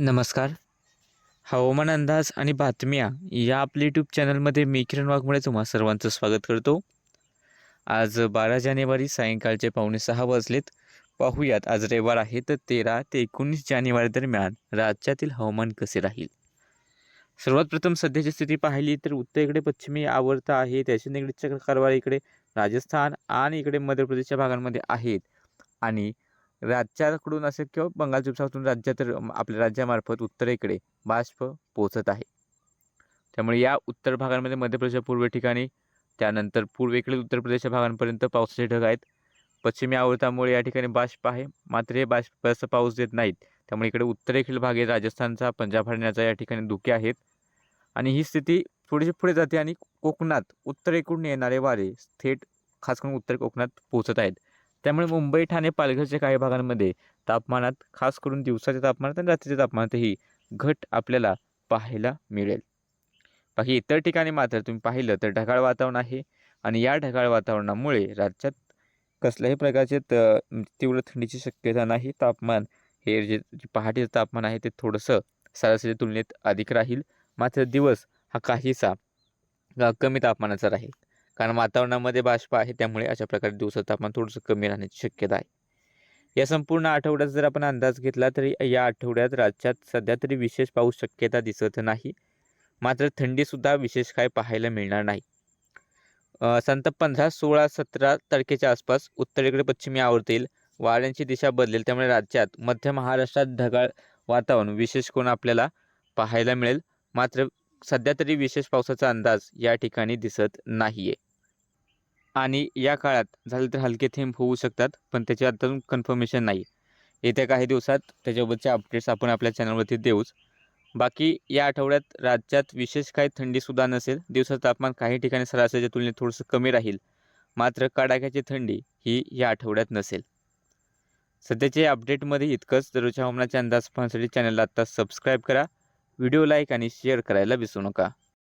नमस्कार. हवामान अंदाज आणि बातम्या या आपल्या यूट्यूब चॅनलमध्ये मी किरण वाघमुळे तुम्हा सर्वांचं स्वागत करतो. आज बारा जानेवारी सायंकाळचे पावणे सहा वाजलेत. पाहूयात आज रविवार आहे तर तेरा ते एकोणीस जानेवारी दरम्यान राज्यातील हवामान कसे राहील? सर्वात प्रथम सध्याची स्थिती पाहिली तर उत्तरेकडे पश्चिमी आवर्त आहे. त्याच्या निगडीत कारवार इकडे राजस्थान आणि इकडे मध्य प्रदेशच्या भागांमध्ये आहेत. आणि राज्याकडून असेल किंवा बंगालच्या उपसागरातून राज्यात आपल्या राज्यामार्फत उत्तरेकडे बाष्प पोहोचत आहे. त्यामुळे या उत्तर भागांमध्ये मध्य प्रदेशच्या पूर्व ठिकाणी त्यानंतर पूर्वेकडे उत्तर प्रदेशच्या भागांपर्यंत पावसाचे ढग आहेत. पश्चिमी आवर्तामुळे या ठिकाणी बाष्प आहे. मात्र हे बाष्प जास्त पाऊस देत नाहीत. त्यामुळे इकडे उत्तरेकडील भाग आहे राजस्थानचा पंजाब हरण्याचा या ठिकाणी धुके आहेत. आणि ही स्थिती थोडीशी पुढे जाते आणि कोकणात उत्तरेकडून येणारे वारे थेट खास करून उत्तर कोकणात पोहोचत आहेत. त्यामुळे मुंबई ठाणे पालघरच्या काही भागांमध्ये तापमानात खास करून दिवसाच्या तापमानात आणि रात्रीच्या तापमानातही घट आपल्याला पाहायला मिळेल. बाकी इतर ठिकाणी मात्र तुम्ही पाहिलं तर ढगाळ वातावरण आहे आणि या ढगाळ वातावरणामुळे राज्यात कसल्याही प्रकारचे त तीव्र थंडीची शक्यता नाही. तापमान हे जे पहाटेचं तापमान आहे ते थोडंसं सरासरी तुलनेत अधिक राहील. मात्र दिवस हा काहीसा कमी तापमानाचा राहील. कारण वातावरणामध्ये बाष्प आहे त्यामुळे अशा प्रकारे दिवसाचं तापमान थोडंसं कमी राहण्याची शक्यता आहे. या संपूर्ण आठवड्यात जर आपण अंदाज घेतला तरी या आठवड्यात राज्यात सध्या तरी विशेष पाऊस शक्यता दिसत नाही. मात्र थंडीसुद्धा विशेष काय पाहायला मिळणार नाही. संत पंधरा सोळा सतरा तारखेच्या आसपास उत्तरेकडे पश्चिमी आवर्त वाऱ्यांची दिशा बदलेल त्यामुळे राज्यात मध्य महाराष्ट्रात ढगाळ वातावरण विशेष कोण आपल्याला पाहायला मिळेल. मात्र सध्या तरी विशेष पावसाचा अंदाज या ठिकाणी दिसत नाही आहे आणि या काळात झालं तर हलके थेंब होऊ शकतात पण त्याचे अजून कन्फर्मेशन नाही येत्या काही दिवसात त्याच्याबद्दलचे अपडेट्स आपण आपल्या चॅनलवरती देऊच. बाकी या आठवड्यात राज्यात विशेष काही थंडीसुद्धा नसेल दिवसाचं तापमान काही ठिकाणी सरासरीच्या तुलनेत थोडंसं कमी राहील. मात्र कडाक्याची थंडी ही या आठवड्यात नसेल. सध्याच्या या अपडेटमध्ये इतकंच. दररोजच्या हवामानाच्या अंदाज पाहण्यासाठी चॅनलला आत्ता सबस्क्राईब करा. व्हिडिओ लाईक आणि शेअर करायला विसरू नका.